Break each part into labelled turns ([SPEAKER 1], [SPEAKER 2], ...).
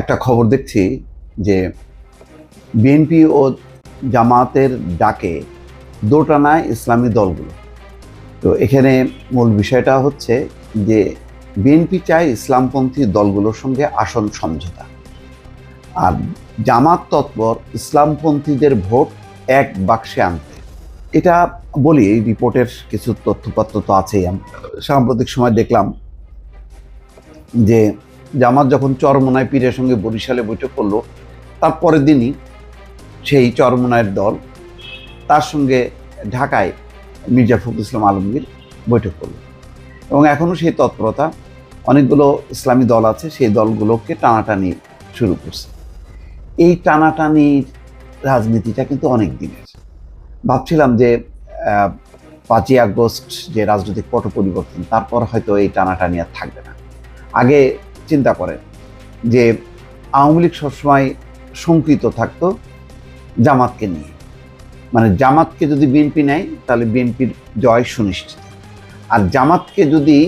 [SPEAKER 1] একটা খবর দেখছি যে বিএনপি ও জামাতের ডাকে দোটানায় ইসলামী দলগুলো। তো এখানে মূল বিষয়টা হচ্ছে যে বিএনপি চায় ইসলামপন্থী দলগুলোর সঙ্গে আসন সমঝোতা। আর জামাত তৎপর ইসলামপন্থীদের ভোট এক বাক্সে আনতে। এটা বলি, এই রিপোর্টের কিছু তথ্যপত্র তো আছেই। সাম্প্রতিক সময় দেখলাম যে জামাত যখন চরমোনায় পীরের সঙ্গে বরিশালে বৈঠক করল তারপরের দিনই সেই চরমোনায়ের দল তার সঙ্গে ঢাকায় মির্জা ফখরুল ইসলাম আলমগীর বৈঠক করল। এবং এখনও সেই তৎপরতা, অনেকগুলো ইসলামী দল আছে, সেই দলগুলোকে টানাটানি শুরু করছে। এই টানাটানির রাজনীতিটা কিন্তু অনেক দিনের। ভাবছিলাম যে পাঁচই আগস্ট যে রাজনৈতিক পট পরিবর্তন, তারপর হয়তো এই টানাটানি আর থাকবে না। আগে চিন্তা করেন যে আওয়ামী লীগ সবসময় শঙ্কিত থাকতো জামাতকে নিয়ে। মানে জামাতকে যদি বিএনপি নেয়, তাহলে বিএনপির জয় সুনিশ্চিত। আর জামাতকে যদি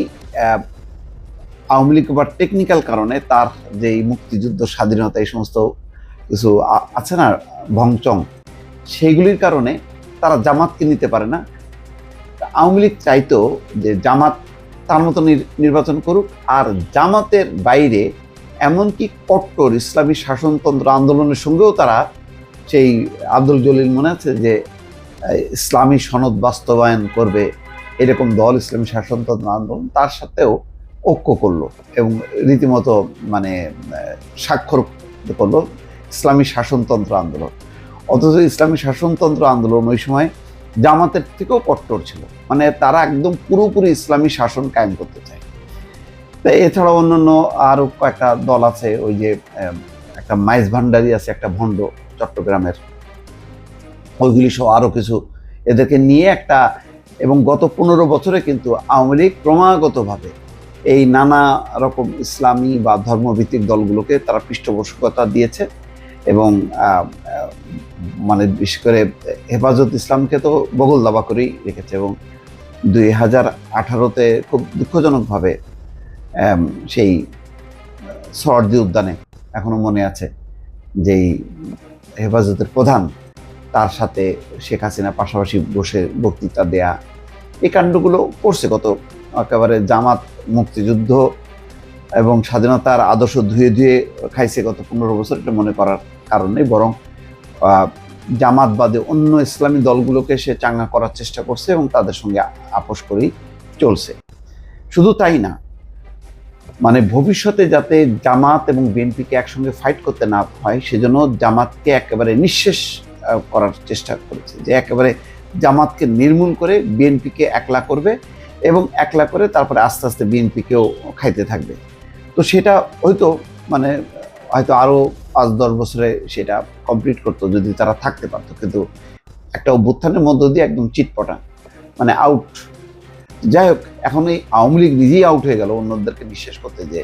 [SPEAKER 1] আওয়ামী লীগ বা টেকনিক্যাল কারণে তার যে মুক্তিযুদ্ধ, স্বাধীনতা, এই সমস্ত কিছু আছে না, ভংচং, সেইগুলির কারণে তারা জামাতকে নিতে পারে না। আওয়ামী লীগ চাইতো যে জামাত তার মতো নির্বাচন করুক। আর জামাতের বাইরে এমনকি কট্টর ইসলামী শাসনতন্ত্র আন্দোলনের সঙ্গেও তারা সেই আব্দুল জলিল মনে আছে যে ইসলামী সনদ বাস্তবায়ন করবে এরকম দল ইসলামী শাসনতন্ত্র আন্দোলন, তার সাথেও ঐক্য করল এবং রীতিমতো মানে স্বাক্ষর করল ইসলামী শাসনতন্ত্র আন্দোলন। অথচ ইসলামী শাসনতন্ত্র আন্দোলন ওই সময় জামাতের থেকেও কট্টর ছিল। মানে তারা একদম পুরোপুরি ইসলামী শাসন কায়েম করতে চায়। তা এছাড়া অন্যান্য আরও কয়েকটা দল আছে, ওই যে একটা মাইজ ভান্ডারি আছে, একটা ভণ্ড চট্টগ্রামের। ওইগুলি সহ আরও কিছু এদেরকে নিয়ে একটা, এবং গত পনেরো বছরে কিন্তু আওয়ামী লীগ ক্রমাগতভাবে এই নানা রকম ইসলামী বা ধর্মভিত্তিক দলগুলোকে তারা পৃষ্ঠপোষকতা দিয়েছে এবং মানে বিশেষ করে হেফাজত ইসলামকে তো বগল দাবা করেই রেখেছে এবং দুই হাজার আঠারোতে খুব দুঃখজনকভাবে সেই সরদি উদ্যানে এখনও মনে আছে যেই হেফাজতের প্রধান তার সাথে শেখ হাসিনা পাশাপাশি বসে বক্তৃতা দেয়া, এই কাণ্ডগুলো করছে কত একেবারে জামাত মুক্তিযুদ্ধ এবং স্বাধীনতার আদর্শ ধুয়ে ধুয়ে খাইছে গত পনেরো বছর এটা মনে করার কারণে বরং জামাত বাদে অন্য ইসলামী দলগুলোকে সে চাঙ্গা করার চেষ্টা করছে এবং তাদের সঙ্গে আপোষ করেই চলছে। শুধু তাই না মানে ভবিষ্যতে যাতে জামাত এবং বিএনপিকে একসঙ্গে ফাইট করতে না হয়, সেজন্য জামাতকে একেবারে নিঃশেষ করার চেষ্টা করেছে। যে একেবারে জামাতকে নির্মূল করে বিএনপিকে একলা করবে এবং একলা করে তারপরে আস্তে আস্তে বিএনপিকেও খাইতে থাকবে। তো সেটা হয়তো মানে হয়তো আরও পাঁচ, দশ বছরে সেটা কমপ্লিট করতো, যদি তারা থাকতে পারতো। কিন্তু একটা অভ্যুত্থানের মধ্য দিয়ে একদম চিটপটা মানে আউট যাই হোক, এখন এই আওয়ামী লীগ নিজেই আউট হয়ে গেল, অন্যদেরকে বিশ্বাস করতে যে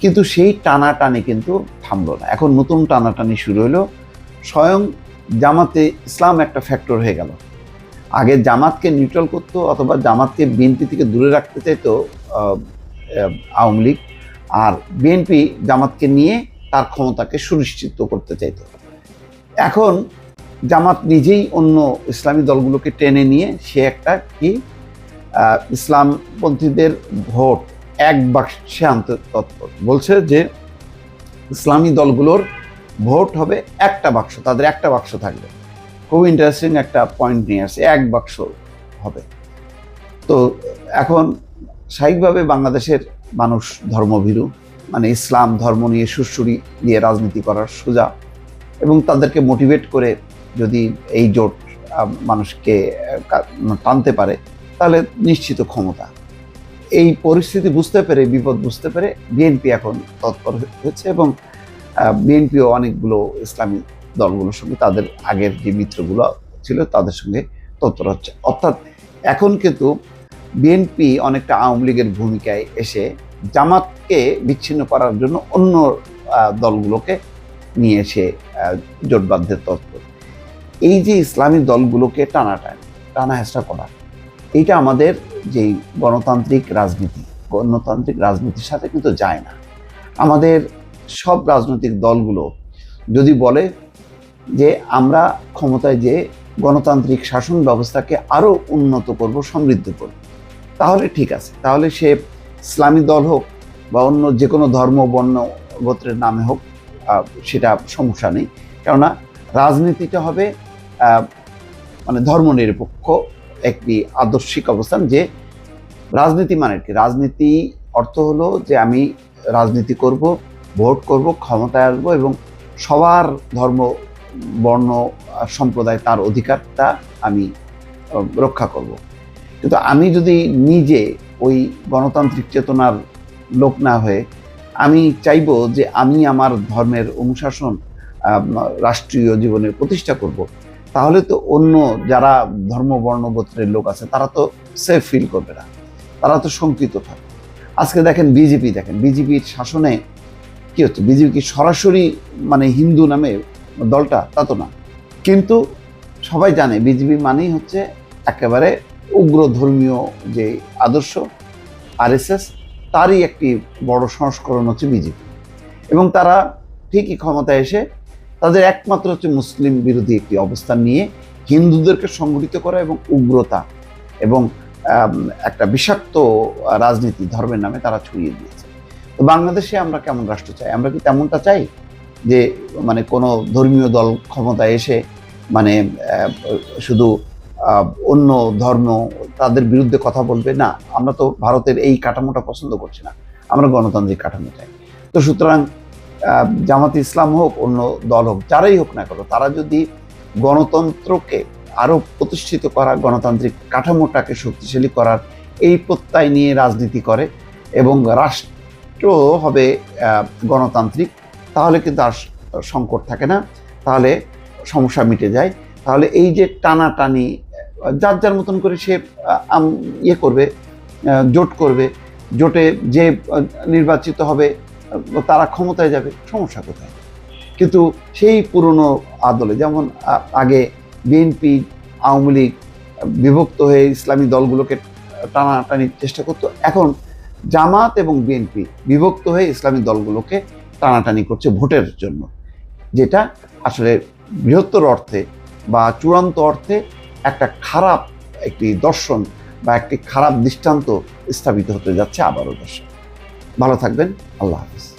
[SPEAKER 1] কিন্তু সেই টানাটানি কিন্তু থামলো না। এখন নতুন টানাটানি শুরু হলো, স্বয়ং জামাতে ইসলাম একটা ফ্যাক্টর হয়ে গেল। আগে জামাতকে নিউট্রাল করতো, অথবা জামাতকে বিএনপি থেকে দূরে রাখতে চাইতো আওয়ামী লীগ। আর বিএনপি জামাতকে নিয়ে তার ক্ষমতাকে সুনিশ্চিত করতে চাইতো। এখন জামাত নিজেই অন্য ইসলামী দলগুলোকে টেনে নিয়ে সে একটা কি ইসলামপন্থীদের ভোট এক বাক্সে আনতে তৎপর। বলছে যে ইসলামী দলগুলোর ভোট হবে একটা বাক্স, তাদের একটা বাক্স থাকবে। খুব ইন্টারেস্টিং একটা পয়েন্ট নিয়ে আসছে, এক বাক্স হবে। তো এখন স্বাভাবিকভাবে বাংলাদেশের মানুষ ধর্মভীরু মানে ইসলাম ধর্ম নিয়ে সুরসুরি দিয়ে রাজনীতি করার সোজা এবং তাদেরকে মোটিভেট করে যদি এই জোট মানুষকে টানতে পারে, তাহলে নিশ্চিত ক্ষমতা। এই পরিস্থিতি বুঝতে পেরে, বিপদ বুঝতে পেরে বিএনপি এখন তৎপর হয়েছে এবং বিএনপিও অনেকগুলো ইসলামী দলগুলোর সঙ্গে তাদের আগের যে মিত্রগুলো ছিল তাদের সঙ্গে তৎপর হচ্ছে। অর্থাৎ এখন কিন্তু বিএনপি অনেকটা আওয়ামী লীগের ভূমিকায় এসে জামাতকে বিচ্ছিন্ন করার জন্য অন্য দলগুলোকে নিয়ে এসে আহ, জোটবদ্ধের তৎপর। এই যে ইসলামী দলগুলোকে টানাটানি টানা হেঁচড়া করা এইটা আমাদের যেই গণতান্ত্রিক রাজনীতি গণতান্ত্রিক রাজনীতির সাথে কিন্তু যায় না। আমাদের সব রাজনৈতিক দলগুলো যদি বলে যে আমরা ক্ষমতায় যে গণতান্ত্রিক শাসন ব্যবস্থাকে আরও উন্নত করব সমৃদ্ধ করব তাহলে ঠিক আছে। তাহলে সে ইসলামী দল হোক বা অন্য যে কোনো ধর্ম, বর্ণ, গোত্রের নামে হোক সেটা সমস্যা নেই। কেননা রাজনীতিটা হবে মানে ধর্মনিরপেক্ষ একটি আদর্শিক অবস্থান যে রাজনীতি মানে কি? রাজনীতি অর্থ হলো যে আমি রাজনীতি করব, ভোট করব, ক্ষমতায় আসব এবং সবার ধর্ম, বর্ণ সম্প্রদায় তার অধিকারটা আমি রক্ষা করব। কিন্তু আমি যদি নিজে ওই গণতান্ত্রিক চেতনার লোক না হয়ে, আমি চাইব যে আমি আমার ধর্মের অনুশাসন রাষ্ট্রীয় জীবনে প্রতিষ্ঠা করব। তাহলে তো অন্য যারা ধর্ম বর্ণ গোত্রের লোক আছে, তারা তো সেফ ফিল করবে না। তারা তো শঙ্কিত থাকবে আজকে দেখেন বিজেপি, দেখেন বিজেপির শাসনে কি হচ্ছে? বিজেপি কি সরাসরি মানে হিন্দু নামে দলটা? তা তো না। কিন্তু সবাই জানে বিজেপি মানেই হচ্ছে একেবারে উগ্র ধর্মীয় যে আদর্শ, আরএসএস, তারই একটি বড় সংস্করণ হচ্ছে বিজেপি। এবং তারা ঠিকই ক্ষমতায় এসে তাদের একমাত্র হচ্ছে মুসলিম বিরোধী একটি অবস্থান নিয়ে হিন্দুদেরকে সংগঠিত করা এবং উগ্রতা এবং একটা বিষাক্ত রাজনীতি ধর্মের নামে তারা ছড়িয়ে দিয়েছে। তো বাংলাদেশে আমরা কেমন রাষ্ট্র চাই? আমরা কি তেমনটা চাই যে মানে কোনো ধর্মীয় দল ক্ষমতায় এসে মানে শুধু অন্য ধর্ম তাদের বিরুদ্ধে কথা বলবে, না, আমরা তো ভারতের এই কাঠামোটা পছন্দ করছি না, আমরা গণতান্ত্রিক কাঠামো চাই। তো সুতরাং জামাতে ইসলাম হোক, অন্য দল হোক, যারাই হোক না কেন, তারা যদি গণতন্ত্রকে আরও প্রতিষ্ঠিত করা গণতান্ত্রিক কাঠামোটাকে শক্তিশালী করার এই প্রত্যয় নিয়ে রাজনীতি করে এবং রাষ্ট্র হবে গণতান্ত্রিক, তাহলে কিন্তু আর সংকট থাকে না, তাহলে সমস্যা মিটে যায়। তাহলে এই যে টানাটানি যার যার মতন করে সে ইয়ে করবে জোট করবে, জোটে যে নির্বাচিত হবে তারা ক্ষমতায় যাবে, সমস্যা কোথায়? কিন্তু সেই পুরনো আদলে, যেমন আগে বিএনপি, আওয়ামী লীগ, বিভক্ত হয়ে ইসলামী দলগুলোকে টানাটানির চেষ্টা করতো, এখন জামাত এবং বিএনপি বিভক্ত হয়ে ইসলামী দলগুলোকে টানাটানি করছে ভোটের জন্য। যেটা আসলে বৃহত্তর অর্থে বা চূড়ান্ত অর্থে একটা খারাপ একটি দর্শন বা একটি খারাপ দৃষ্টান্ত স্থাপিত হতে যাচ্ছে আবারও দর্শন ভালো থাকবেন, আল্লাহ হাফিজ।